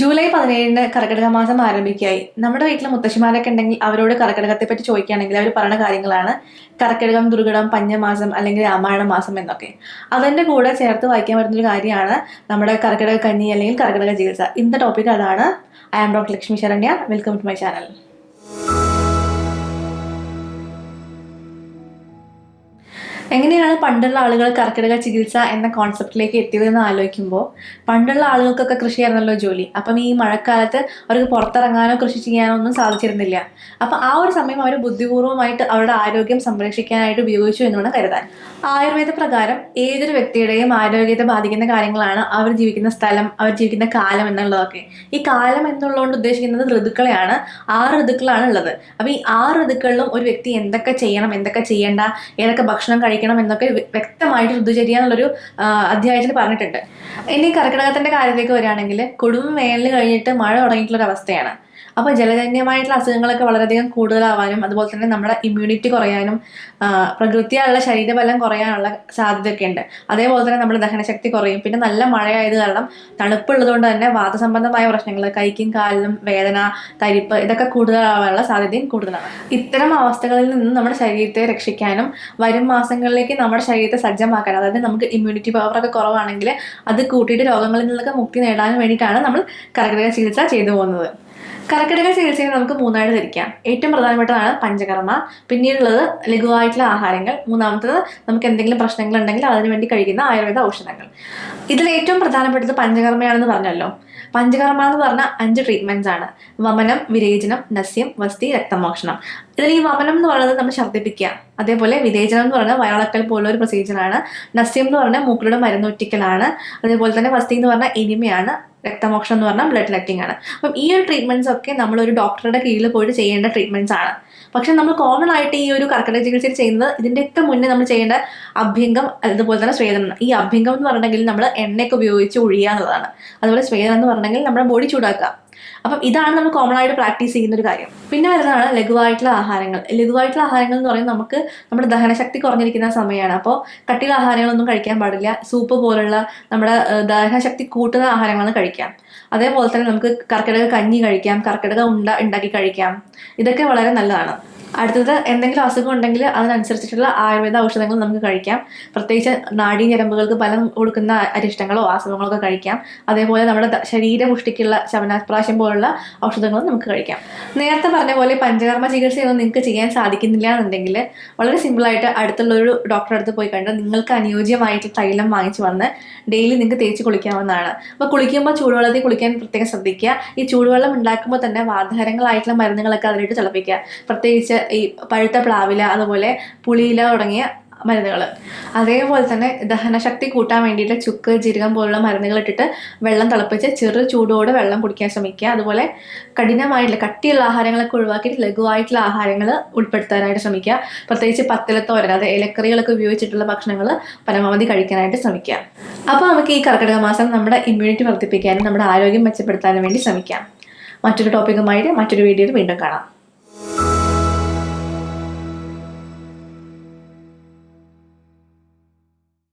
July പതിനേഴിന് കർക്കിടക മാസം ആരംഭിക്കുകയായി. നമ്മുടെ വീട്ടിൽ മുത്തശ്ശിമാരൊക്കെ ഉണ്ടെങ്കിൽ അവരോട് കർക്കിടകത്തെ പറ്റി ചോദിക്കുകയാണെങ്കിൽ അവർ പറയുന്ന കാര്യങ്ങളാണ് കർക്കിടകം ദുർഘടം പഞ്ഞമാസം അല്ലെങ്കിൽ രാമായണ മാസം എന്നൊക്കെ. അതിന്റെ കൂടെ ചേർത്ത് വായിക്കാൻ പറ്റുന്ന ഒരു കാര്യമാണ് നമ്മുടെ കർക്കിടക കന്നി അല്ലെങ്കിൽ കർക്കിടക ചികിത്സ. ഇന്നത്തെ ടോപ്പിക് അതാണ്. I am doctor Lakshmi Saranya. Welcome to my channel എങ്ങനെയാണ് പണ്ടുള്ള ആളുകൾ കർക്കിടക ചികിത്സ എന്ന കോൺസെപ്റ്റിലേക്ക് എത്തിയതെന്ന് ആലോചിക്കുമ്പോൾ പണ്ടുള്ള ആളുകൾക്കൊക്കെ കൃഷിയായിരുന്നല്ലോ ജോലി. അപ്പം ഈ മഴക്കാലത്ത് അവർക്ക് പുറത്തിറങ്ങാനോ കൃഷി ചെയ്യാനോ ഒന്നും സാധിച്ചിരുന്നില്ല. അപ്പം ആ ഒരു സമയം അവർ ബുദ്ധിപൂർവമായിട്ട് അവരുടെ ആരോഗ്യം സംരക്ഷിക്കാനായിട്ട് ഉപയോഗിച്ചു എന്ന് വേണം കരുതാൻ. ആയുർവേദ പ്രകാരം ഏതൊരു വ്യക്തിയുടെയും ആരോഗ്യത്തെ ബാധിക്കുന്ന കാര്യങ്ങളാണ് അവർ ജീവിക്കുന്ന സ്ഥലം അവർ ജീവിക്കുന്ന കാലം എന്നുള്ളതൊക്കെ. ഈ കാലം എന്നുള്ളതുകൊണ്ട് ഉദ്ദേശിക്കുന്നത് ഋതുക്കളെയാണ്. ആറ് ഋതുക്കളാണ് ഉള്ളത്. അപ്പോൾ ഈ ആറ് ഋതുക്കളിലും ഒരു വ്യക്തി എന്തൊക്കെ ചെയ്യണം എന്തൊക്കെ ചെയ്യേണ്ട ഏതൊക്കെ ഭക്ഷണം കഴിക്കണം എന്നൊക്കെ വ്യ- വ്യക്തമായിട്ട് ഋതുചര്യ എന്നുള്ളൊരു അധ്യായത്തിൽ പറഞ്ഞിട്ടുണ്ട്. ഇനി കർക്കിടകത്തിന്റെ കാര്യത്തിലേക്ക് വരികയാണെങ്കിൽ കൊടും വേനൽ കഴിഞ്ഞിട്ട് മഴ തുടങ്ങിയിട്ടുള്ള ഒരു അവസ്ഥയാണ് അപ്പോൾ ജലജന്യമായിട്ടുള്ള അസുഖങ്ങളൊക്കെ വളരെയധികം കൂടുതലാവാനും അതുപോലെ തന്നെ നമ്മുടെ ഇമ്മ്യൂണിറ്റി കുറയാനും പ്രകൃതിയായുള്ള ശരീരബലം കുറയാനുള്ള സാധ്യതയൊക്കെ ഉണ്ട്. അതേപോലെ തന്നെ നമ്മുടെ ദഹനശക്തി കുറയും. പിന്നെ നല്ല മഴയായത് കാരണം തണുപ്പുള്ളതുകൊണ്ട് തന്നെ വാതസംബന്ധമായ പ്രശ്നങ്ങൾ കൈക്കും കാലിനും വേദന തരിപ്പ് ഇതൊക്കെ കൂടുതലാവാനുള്ള സാധ്യതയും കൂടുതലാണ്. ഇത്തരം അവസ്ഥകളിൽ നിന്ന് നമ്മുടെ ശരീരത്തെ രക്ഷിക്കാനും വരും മാസങ്ങളിലേക്ക് നമ്മുടെ ശരീരത്തെ സജ്ജമാക്കാനും അതായത് നമുക്ക് ഇമ്മ്യൂണിറ്റി പവറൊക്കെ കുറവാണെങ്കിൽ അത് കൂട്ടിയിട്ട് രോഗങ്ങളിൽ നിന്നൊക്കെ മുക്തി നേടാൻ വേണ്ടിയിട്ടാണ് നമ്മൾ കർക്കിടക ചികിത്സ ചെയ്തു പോകുന്നത്. കർക്കിടക ചികിത്സയിൽ നമുക്ക് മൂന്നായിട്ട് തിരിക്കാം. ഏറ്റവും പ്രധാനപ്പെട്ടതാണ് പഞ്ചകർമ്മ. പിന്നീടുള്ളത് ലഘുവായിട്ടുള്ള ആഹാരങ്ങൾ. മൂന്നാമത്തത് നമുക്ക് എന്തെങ്കിലും പ്രശ്നങ്ങൾ ഉണ്ടെങ്കിൽ അതിനുവേണ്ടി കഴിക്കുന്ന ആയുർവേദ ഔഷധങ്ങൾ. ഇതിൽ ഏറ്റവും പ്രധാനപ്പെട്ടത് പഞ്ചകർമ്മയാണെന്ന് പറഞ്ഞല്ലോ. പഞ്ചകർമ്മ എന്ന് പറഞ്ഞാൽ അഞ്ച് ട്രീറ്റ്മെന്റ്സ് ആണ്. വമനം വിരേചനം നസ്യം വസ്തി രക്തമോഷണം. ഇതിൽ ഈ വമനം എന്ന് പറയുന്നത് നമ്മൾ ഛർദ്ദിപ്പിക്കുക അതേപോലെ വിവേചനം എന്ന് പറഞ്ഞാൽ വയറിളക്കൽ പോലുള്ള ഒരു പ്രൊസീജിയറാണ് നസ്യം എന്ന് പറഞ്ഞാൽ മൂക്കിലൂടെ മരുന്നൊറ്റിക്കലാണ്. അതേപോലെ തന്നെ വസ്തി എന്ന് പറഞ്ഞാൽ എനിമയാണ്. രക്തമോക്ഷം എന്ന് പറഞ്ഞാൽ ബ്ലഡ് ലെറ്റിംഗ് ആണ്. അപ്പം ഈ ഒരു ട്രീറ്റ്മെന്റ്സ് ഒക്കെ നമ്മൾ ഒരു ഡോക്ടറുടെ കീഴിൽ പോയിട്ട് ചെയ്യേണ്ട ട്രീറ്റ്മെന്റ്സ് ആണ്. പക്ഷെ നമ്മൾ കോമൺ ആയിട്ട് ഈ ഒരു കർക്കിടക ചികിത്സയിൽ ചെയ്യുന്നത് ഇതിന്റെയൊക്കെ മുന്നേ നമ്മൾ ചെയ്യേണ്ട അഭ്യംഗം അതുപോലെ തന്നെ സ്വേദനം ഈ അഭ്യംഗം എന്ന് പറഞ്ഞെങ്കിൽ നമ്മൾ എണ്ണയൊക്കെ ഉപയോഗിച്ച് ഒഴിയുക എന്നുള്ളതാണ്. അതുപോലെ സ്വേദനം എന്ന് പറഞ്ഞെങ്കിൽ നമ്മുടെ ബോഡി ചൂടാക്കുക. അപ്പം ഇതാണ് നമ്മൾ കോമൺ ആയിട്ട് പ്രാക്ടീസ് ചെയ്യുന്ന ഒരു കാര്യം. പിന്നെ വരുന്നതാണ് ലഘുവായിട്ടുള്ള ആഹാരങ്ങൾ. ലഘുവായിട്ടുള്ള ആഹാരങ്ങൾ എന്ന് പറയുന്നത് നമുക്ക് നമ്മുടെ ദഹനശക്തി കുറഞ്ഞിരിക്കുന്ന സമയമാണ്. അപ്പോൾ കട്ടിയുള്ള ആഹാരങ്ങളൊന്നും കഴിക്കാൻ പാടില്ല. സൂപ്പ് പോലുള്ള നമ്മുടെ ദഹനശക്തി കൂട്ടുന്ന ആഹാരങ്ങളാണ് കഴിക്കാം. അതേപോലെ തന്നെ നമുക്ക് കർക്കിടക കഞ്ഞി കഴിക്കാം കർക്കിടക ഉണ്ട ഉണ്ടാക്കി കഴിക്കാം. ഇതൊക്കെ വളരെ നല്ലതാണ്. അടുത്തത് എന്തെങ്കിലും അസുഖം ഉണ്ടെങ്കിൽ അതിനനുസരിച്ചിട്ടുള്ള ആയുർവേദ ഔഷധങ്ങൾ നമുക്ക് കഴിക്കാം. പ്രത്യേകിച്ച് നാടി ഞരമ്പുകൾക്ക് ബലം കൊടുക്കുന്ന അരിഷ്ടങ്ങളോ അസുഖങ്ങളോ ഒക്കെ കഴിക്കാം. അതേപോലെ നമ്മുടെ ശരീരമുഷ്ടിക്കുള്ള ശവനാപ്രാശം പോലുള്ള ഔഷധങ്ങളും നമുക്ക് കഴിക്കാം. നേരത്തെ പറഞ്ഞ പോലെ പഞ്ചകർമ്മ ചികിത്സയൊന്നും നിങ്ങൾക്ക് ചെയ്യാൻ സാധിക്കുന്നില്ല എന്നുണ്ടെങ്കിൽ വളരെ സിമ്പിളായിട്ട് അടുത്തുള്ള ഒരു ഡോക്ടറെ അടുത്ത് പോയി കണ്ട് നിങ്ങൾക്ക് അനുയോജ്യമായിട്ട് തൈലം വാങ്ങിച്ച് വന്ന് ഡെയിലി നിങ്ങൾക്ക് തേച്ച് കുളിക്കാവുന്നതാണ്. അപ്പോൾ കുളിക്കുമ്പോൾ ചൂടുവെള്ളത്തിൽ കുളിക്കാൻ പ്രത്യേകം ശ്രദ്ധിക്കുക. ഈ ചൂടുവെള്ളം ഉണ്ടാക്കുമ്പോൾ തന്നെ വാതകരങ്ങളായിട്ടുള്ള മരുന്നുകളൊക്കെ അതിലിട്ട് തിളപ്പിക്കുക. പ്രത്യേകിച്ച് ഈ പഴുത്ത പ്ലാവില അതുപോലെ പുളിയില തുടങ്ങിയ മരുന്നുകൾ അതേപോലെ തന്നെ ദഹനശക്തി കൂട്ടാൻ വേണ്ടിയിട്ട് ചുക്ക് ജീരകം പോലുള്ള മരുന്നുകൾ ഇട്ടിട്ട് വെള്ളം തിളപ്പിച്ച് ചെറു ചൂടോടെ വെള്ളം കുടിക്കാൻ ശ്രമിക്കുക. അതുപോലെ കഠിനമായിട്ടുള്ള കട്ടിയുള്ള ആഹാരങ്ങളൊക്കെ ഒഴിവാക്കിയിട്ട് ലഘുവായിട്ടുള്ള ആഹാരങ്ങൾ ഉൾപ്പെടുത്താനായിട്ട് ശ്രമിക്കുക. പ്രത്യേകിച്ച് പത്തിലത്തോരൻ അത് ഇലക്കറികളൊക്കെ ഉപയോഗിച്ചിട്ടുള്ള ഭക്ഷണങ്ങൾ പരമാവധി കഴിക്കാനായിട്ട് ശ്രമിക്കുക. അപ്പോൾ നമുക്ക് ഈ കർക്കിടക മാസം നമ്മുടെ ഇമ്മ്യൂണിറ്റി വർദ്ധിപ്പിക്കാനും നമ്മുടെ ആരോഗ്യം മെച്ചപ്പെടുത്താനും വേണ്ടി ശ്രമിക്കാം. മറ്റൊരു ടോപ്പിക്കുമായിട്ട് മറ്റൊരു വീഡിയോയിൽ വീണ്ടും കാണാം.